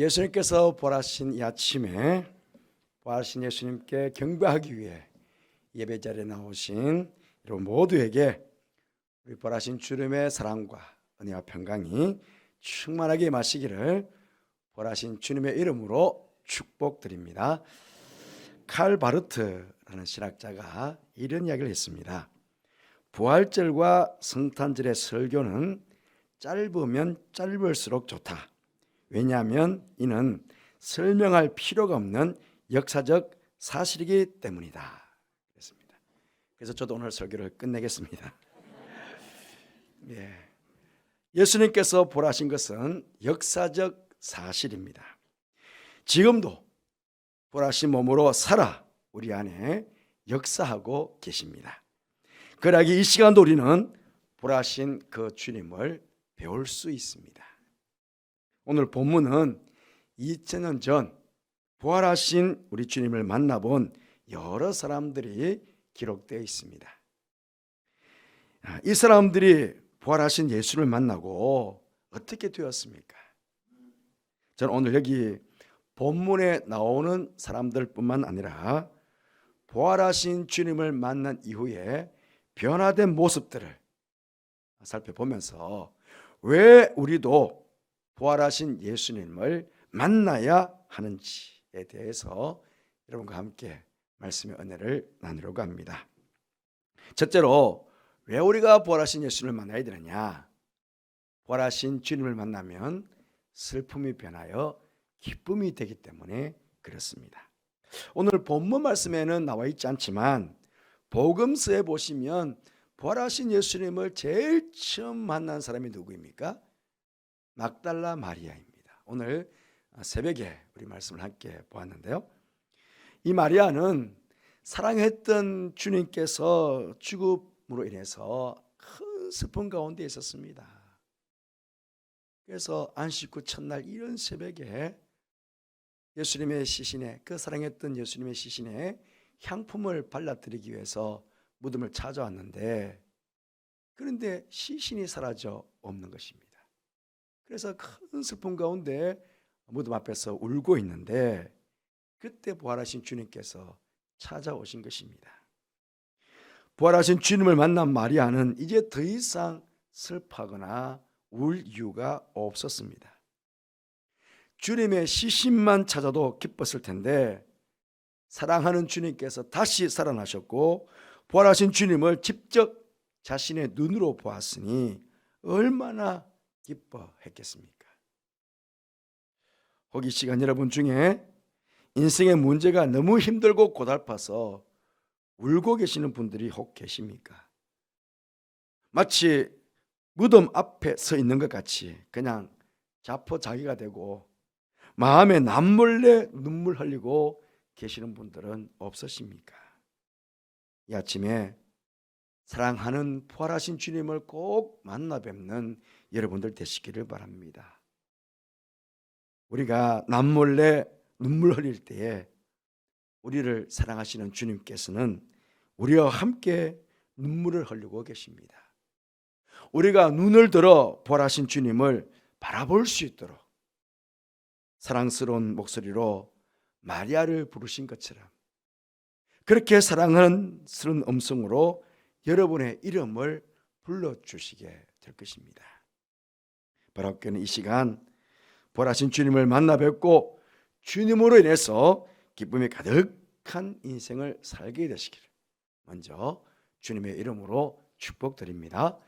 예수님께서 보라신 이 아침에 보라신 예수님께 경배하기 위해 예배 자리에 나오신 여러분 모두에게 우리 보라신 주님의 사랑과 은혜와 평강이 충만하게 임하시기를 보라신 주님의 이름으로 축복드립니다. 칼 바르트라는 신학자가 이런 이야기를 했습니다. 부활절과 성탄절의 설교는 짧으면 짧을수록 좋다. 왜냐하면 이는 설명할 필요가 없는 역사적 사실이기 때문이다. 그랬습니다. 그래서 저도 오늘 설교를 끝내겠습니다. 예. 예수님께서 보라신 것은 역사적 사실입니다. 지금도 보라신 몸으로 살아 우리 안에 역사하고 계십니다. 그러기 이 시간도 우리는 보라신 그 주님을 배울 수 있습니다. 오늘 본문은 2000년 전 부활하신 우리 주님을 만나본 여러 사람들이 기록되어 있습니다. 아, 이 사람들이 부활하신 예수를 만나고 어떻게 되었습니까? 저는 오늘 여기 본문에 나오는 사람들뿐만 아니라 부활하신 주님을 만난 이후에 변화된 모습들을 살펴보면서 왜 우리도 부활하신 예수님을 만나야 하는지에 대해서 여러분과 함께 말씀의 은혜를 나누려고 합니다. 첫째로 왜 우리가 부활하신 예수님을 만나야 되느냐? 부활하신 주님을 만나면 슬픔이 변하여 기쁨이 되기 때문에 그렇습니다. 오늘 본문 말씀에는 나와 있지 않지만 복음서에 보시면 부활하신 예수님을 제일 처음 만난 사람이 누구입니까? 막달라 마리아입니다. 오늘 새벽에 우리 말씀을 함께 보았는데요. 이 마리아는 사랑했던 주님께서 죽음으로 인해서 큰 슬픔 가운데 있었습니다. 그래서 안식 후 첫날 이런 새벽에 예수님의 시신에 그 사랑했던 예수님의 시신에 향품을 발라드리기 위해서 무덤을 찾아왔는데 그런데 시신이 사라져 없는 것입니다. 그래서 큰 슬픔 가운데 무덤 앞에서 울고 있는데 그때 부활하신 주님께서 찾아오신 것입니다. 부활하신 주님을 만난 마리아는 이제 더 이상 슬퍼하거나 울 이유가 없었습니다. 주님의 시신만 찾아도 기뻤을 텐데 사랑하는 주님께서 다시 살아나셨고 부활하신 주님을 직접 자신의 눈으로 보았으니 얼마나 기뻐했겠습니까? 혹이 시간 여러분 중에 인생의 문제가 너무 힘들고 고달파서 울고 계시는 분들이 혹 계십니까? 마치 무덤 앞에 서 있는 것 같이 그냥 자포자기가 되고 마음에 남몰래 눈물 흘리고 계시는 분들은 없으십니까? 이 아침에 사랑하는 부활하신 주님을 꼭 만나 뵙는 여러분들 되시기를 바랍니다. 우리가 남몰래 눈물 흘릴 때에 우리를 사랑하시는 주님께서는 우리와 함께 눈물을 흘리고 계십니다. 우리가 눈을 들어 부활하신 주님을 바라볼 수 있도록 사랑스러운 목소리로 마리아를 부르신 것처럼 그렇게 스런 음성으로 여러분의 이름을 불러주시게 될 것입니다. 바랍게는 이 시간 보라신 주님을 만나 뵙고 주님으로 인해서 기쁨이 가득한 인생을 살게 되시기를 먼저 주님의 이름으로 축복드립니다.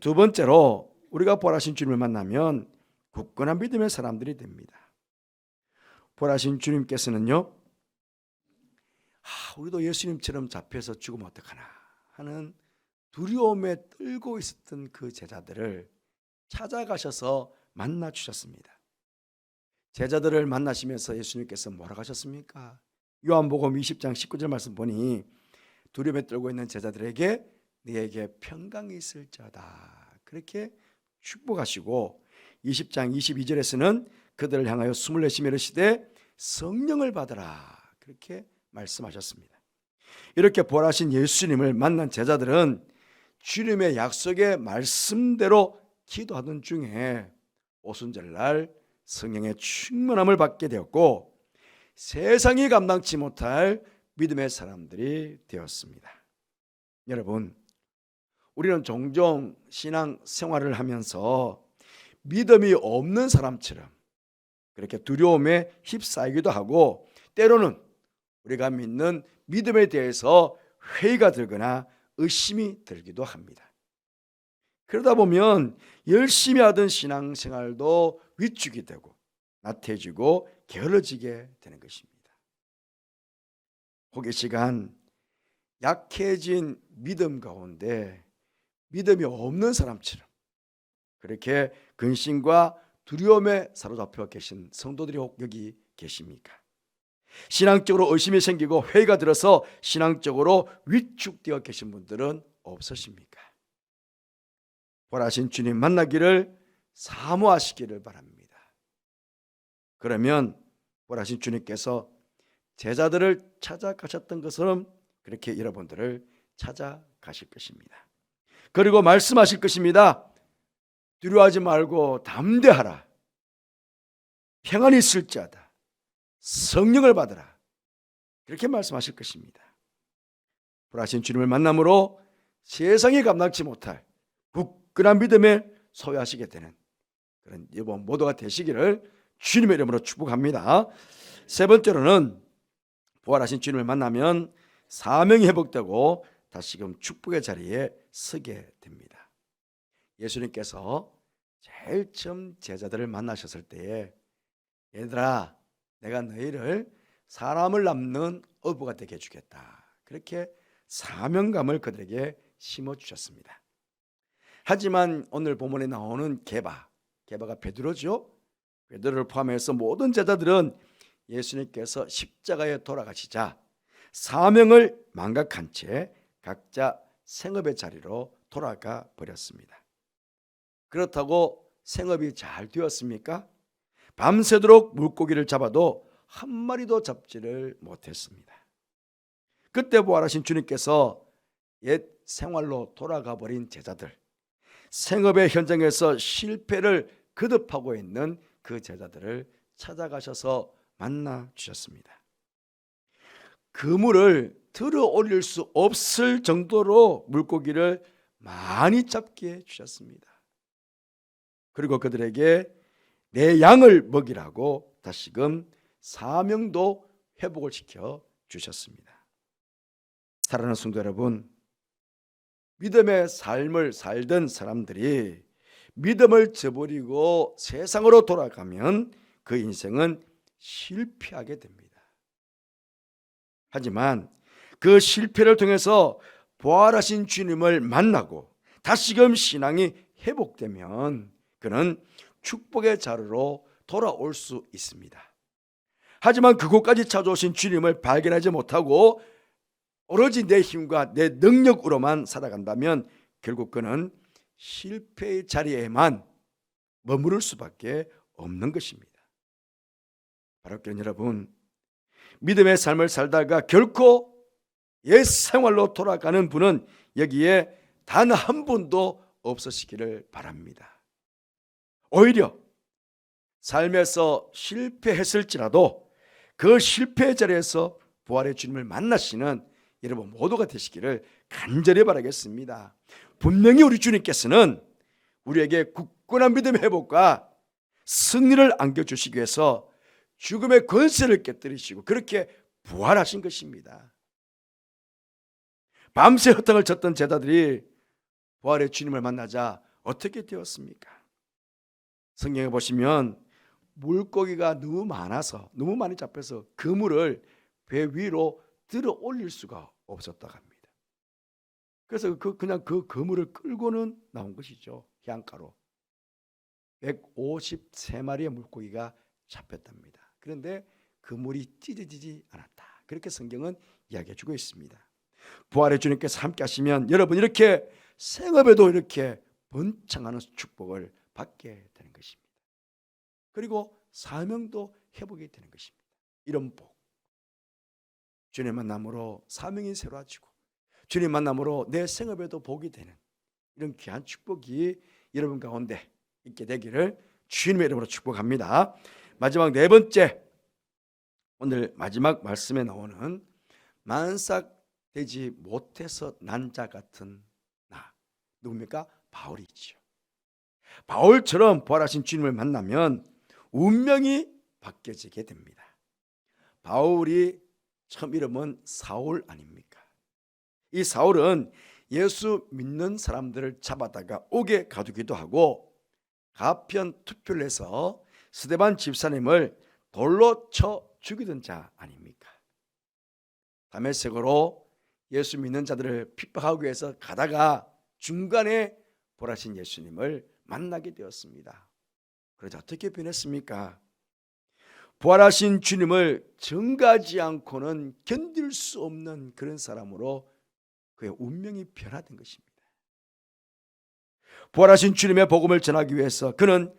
두 번째로 우리가 보라신 주님을 만나면 굳건한 믿음의 사람들이 됩니다. 보라신 주님께서는요, 아, 우리도 예수님처럼 잡혀서 죽으면 어떡하나 하는 두려움에 떨고 있었던 그 제자들을 찾아가셔서 만나 주셨습니다. 제자들을 만나시면서 예수님께서 뭐라고 하셨습니까? 요한복음 20장 19절 말씀 보니 두려움에 떨고 있는 제자들에게 네게 평강이 있을자다. 그렇게 축복하시고 20장 22절에서는 그들을 향하여 숨을 내쉬며 이르시되 성령을 받으라. 그렇게 말씀하셨습니다. 이렇게 부활하신 예수님을 만난 제자들은 주님의 약속의 말씀대로 기도하던 중에 오순절 날 성령의 충만함을 받게 되었고 세상이 감당치 못할 믿음의 사람들이 되었습니다. 여러분, 우리는 종종 신앙 생활을 하면서 믿음이 없는 사람처럼 그렇게 두려움에 휩싸이기도 하고 때로는 우리가 믿는 믿음에 대해서 회의가 들거나 의심이 들기도 합니다. 그러다 보면 열심히 하던 신앙생활도 위축이 되고 나태해지고 게을러지게 되는 것입니다. 혹의 시간 약해진 믿음 가운데 믿음이 없는 사람처럼 그렇게 근심과 두려움에 사로잡혀 계신 성도들이 혹 여기 계십니까? 신앙적으로 의심이 생기고 회의가 들어서 신앙적으로 위축되어 계신 분들은 없으십니까? 보라신 주님 만나기를 사모하시기를 바랍니다. 그러면 보라신 주님께서 제자들을 찾아가셨던 것처럼 그렇게 여러분들을 찾아가실 것입니다. 그리고 말씀하실 것입니다. 두려워하지 말고 담대하라. 평안이 있을지어다. 성령을 받으라. 그렇게 말씀하실 것입니다. 불하신 주님을 만남으로 세상이 감당치 못할 굳건한 믿음에 소유하시게 되는 그런 이번 모두가 되시기를 주님의 이름으로 축복합니다. 세 번째로는 부활하신 주님을 만나면 사명이 회복되고 다시금 축복의 자리에 서게 됩니다. 예수님께서 제일 처음 제자들을 만나셨을 때에 얘들아 내가 너희를 사람을 남는 어부가 되게 해주겠다. 그렇게 사명감을 그들에게 심어 주셨습니다. 하지만 오늘 본문에 나오는 게바, 게바가 베드로죠. 베드로를 포함해서 모든 제자들은 예수님께서 십자가에 돌아가시자 사명을 망각한 채 각자 생업의 자리로 돌아가 버렸습니다. 그렇다고 생업이 잘 되었습니까? 밤새도록 물고기를 잡아도 한 마리도 잡지를 못했습니다. 그때 부활하신 주님께서 옛 생활로 돌아가 버린 제자들, 생업의 현장에서 실패를 거듭하고 있는 그 제자들을 찾아가셔서 만나 주셨습니다. 그물을 들어 올릴 수 없을 정도로 물고기를 많이 잡게 해 주셨습니다. 그리고 그들에게 내 양을 먹이라고 다시금 사명도 회복을 시켜 주셨습니다. 사랑하는 성도 여러분, 믿음의 삶을 살던 사람들이 믿음을 저버리고 세상으로 돌아가면 그 인생은 실패하게 됩니다. 하지만 그 실패를 통해서 부활하신 주님을 만나고 다시금 신앙이 회복되면 그는 축복의 자리로 돌아올 수 있습니다. 하지만 그곳까지 찾아오신 주님을 발견하지 못하고 오로지 내 힘과 내 능력으로만 살아간다면 결국 그는 실패의 자리에만 머무를 수밖에 없는 것입니다. 바로 그런 여러분, 믿음의 삶을 살다가 결코 옛 생활로 돌아가는 분은 여기에 단 한 분도 없으시기를 바랍니다. 오히려 삶에서 실패했을지라도 그 실패 자리에서 부활의 주님을 만나시는 여러분 모두가 되시기를 간절히 바라겠습니다. 분명히 우리 주님께서는 우리에게 굳건한 믿음의 회복과 승리를 안겨주시기 위해서 죽음의 권세를 깨뜨리시고 그렇게 부활하신 것입니다. 밤새 허탕을 쳤던 제자들이 부활의 주님을 만나자 어떻게 되었습니까? 성경에 보시면 물고기가 너무 많아서 너무 많이 잡혀서 그물을 배 위로 들어 올릴 수가 없었다고 합니다. 그래서 그 그냥 그 그물을 끌고는 나온 것이죠. 해안가로. 153마리의 물고기가 잡혔답니다. 그런데 그물이 찢어지지 않았다. 그렇게 성경은 이야기해 주고 있습니다. 부활의 주님께서 함께 하시면 여러분 이렇게 생업에도 이렇게 번창하는 축복을 받게 되는 것입니다. 그리고 사명도 회복이 되는 것입니다. 이런 복. 주님 만남으로 사명이 새로워지고 주님 만남으로 내 생업에도 복이 되는 이런 귀한 축복이 여러분 가운데 있게 되기를 주님의 이름으로 축복합니다. 마지막 네 번째 오늘 마지막 말씀에 나오는 만삭되지 못해서 난 자 같은 나 누굽니까? 바울이지요. 바울처럼 부활하신 주님을 만나면 운명이 바뀌어지게 됩니다. 바울이 처음 이름은 사울 아닙니까? 이 사울은 예수 믿는 사람들을 잡아다가 옥에 가두기도 하고 가편 투표를 해서 스데반 집사님을 돌로 쳐 죽이던 자 아닙니까? 다메섹으로 예수 믿는 자들을 핍박하기 위해서 가다가 중간에 보라신 예수님을 만나게 되었습니다. 그러자 어떻게 변했습니까? 부활하신 주님을 증가하지 않고는 견딜 수 없는 그런 사람으로 그의 운명이 변화된 것입니다. 부활하신 주님의 복음을 전하기 위해서 그는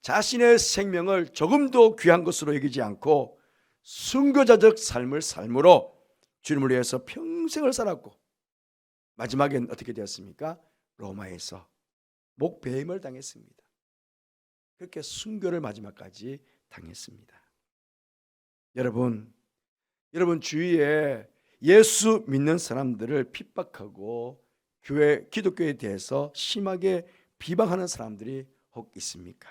자신의 생명을 조금도 귀한 것으로 여기지 않고 순교자적 삶을 삶으로 주님을 위해서 평생을 살았고 마지막엔 어떻게 되었습니까? 로마에서 목배임을 당했습니다. 그렇게 순교를 마지막까지 당했습니다. 여러분, 여러분 주위에 예수 믿는 사람들을 핍박하고 교회 기독교에 대해서 심하게 비방하는 사람들이 혹 있습니까?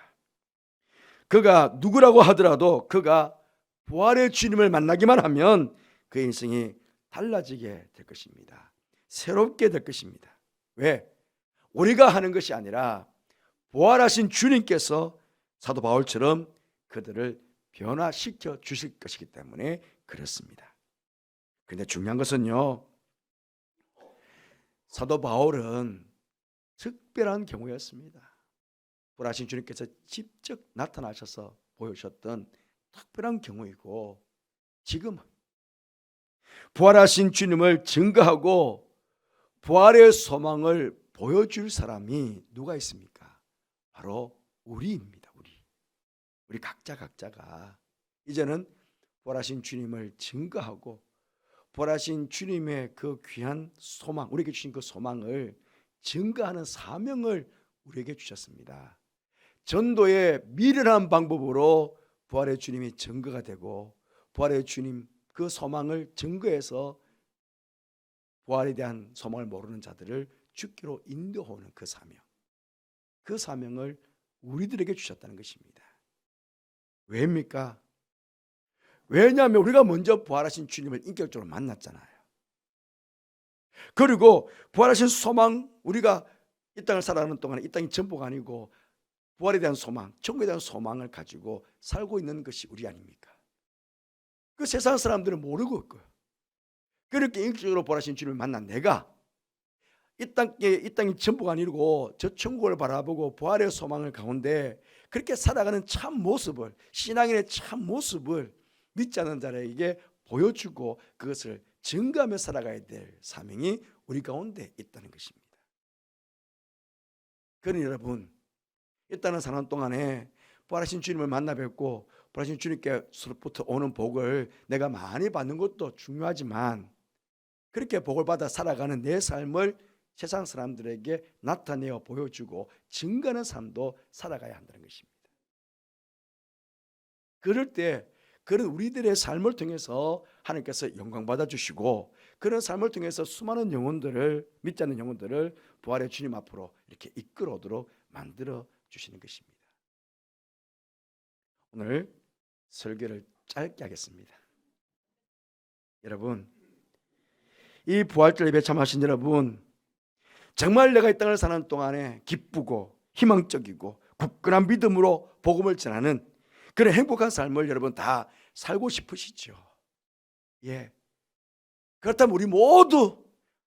그가 누구라고 하더라도 그가 부활의 주님을 만나기만 하면 그 인생이 달라지게 될 것입니다. 새롭게 될 것입니다. 왜? 우리가 하는 것이 아니라 부활하신 주님께서 사도 바울처럼 그들을 변화시켜 주실 것이기 때문에 그렇습니다. 근데 중요한 것은요. 사도 바울은 특별한 경우였습니다. 부활하신 주님께서 직접 나타나셔서 보여주셨던 특별한 경우이고 지금 부활하신 주님을 증거하고 부활의 소망을 보여줄 사람이 누가 있습니까? 바로 우리입니다. 우리. 각자 각자가 이제는 부활하신 주님을 증거하고 부활하신 주님의 그 귀한 소망, 우리에게 주신 그 소망을 증거하는 사명을 우리에게 주셨습니다. 전도의 미련한 방법으로 부활의 주님이 증거가 되고 부활의 주님 그 소망을 증거해서 부활에 대한 소망을 모르는 자들을 죽기로 인도하는 그 사명. 그 사명을 우리들에게 주셨다는 것입니다. 왜입니까? 왜냐하면 우리가 먼저 부활하신 주님을 인격적으로 만났잖아요. 그리고 부활하신 소망, 우리가 이 땅을 살아가는 동안에 이 땅이 전부가 아니고 부활에 대한 소망, 천국에 대한 소망을 가지고 살고 있는 것이 우리 아닙니까? 그 세상 사람들은 모르고 있고요. 그렇게 인격적으로 부활하신 주님을 만난 내가 이 땅이 전부가 아니고 저 천국을 바라보고 부활의 소망을 가운데 그렇게 살아가는 참 모습을 신앙인의 참 모습을 믿지 않는 자에게 보여주고 그것을 증거하며 살아가야 될 사명이 우리 가운데 있다는 것입니다. 그러니 여러분 이 땅을 사는 동안에 부활하신 주님을 만나 뵙고 부활하신 주님께서부터 오는 복을 내가 많이 받는 것도 중요하지만 그렇게 복을 받아 살아가는 내 삶을 세상 사람들에게 나타내어 보여주고 증거하는 삶도 살아가야 한다는 것입니다. 그럴 때 그런 우리들의 삶을 통해서 하나님께서 영광 받아 주시고 그런 삶을 통해서 수많은 영혼들을 믿지 않는 영혼들을 부활의 주님 앞으로 이렇게 이끌어오도록 만들어 주시는 것입니다. 오늘 설교를 짧게 하겠습니다. 여러분, 이 부활절 예배 참하신 여러분, 정말 내가 이 땅을 사는 동안에 기쁘고 희망적이고 굳건한 믿음으로 복음을 전하는 그런 행복한 삶을 여러분 다 살고 싶으시죠? 예. 그렇다면 우리 모두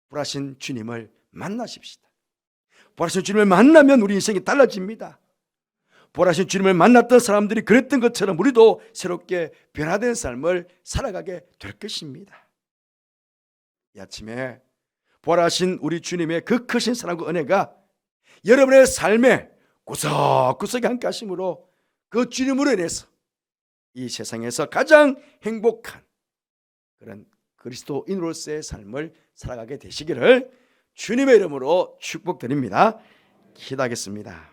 불하신 주님을 만나십시다. 부활하신 주님을 만나면 우리 인생이 달라집니다. 부활하신 주님을 만났던 사람들이 그랬던 것처럼 우리도 새롭게 변화된 삶을 살아가게 될 것입니다. 이 아침에 부활하신 우리 주님의 그 크신 사랑과 은혜가 여러분의 삶에 구석구석에 함께 하심으로 그 주님으로 인해서 이 세상에서 가장 행복한 그런 그리스도인으로서의 삶을 살아가게 되시기를 주님의 이름으로 축복드립니다. 기도하겠습니다.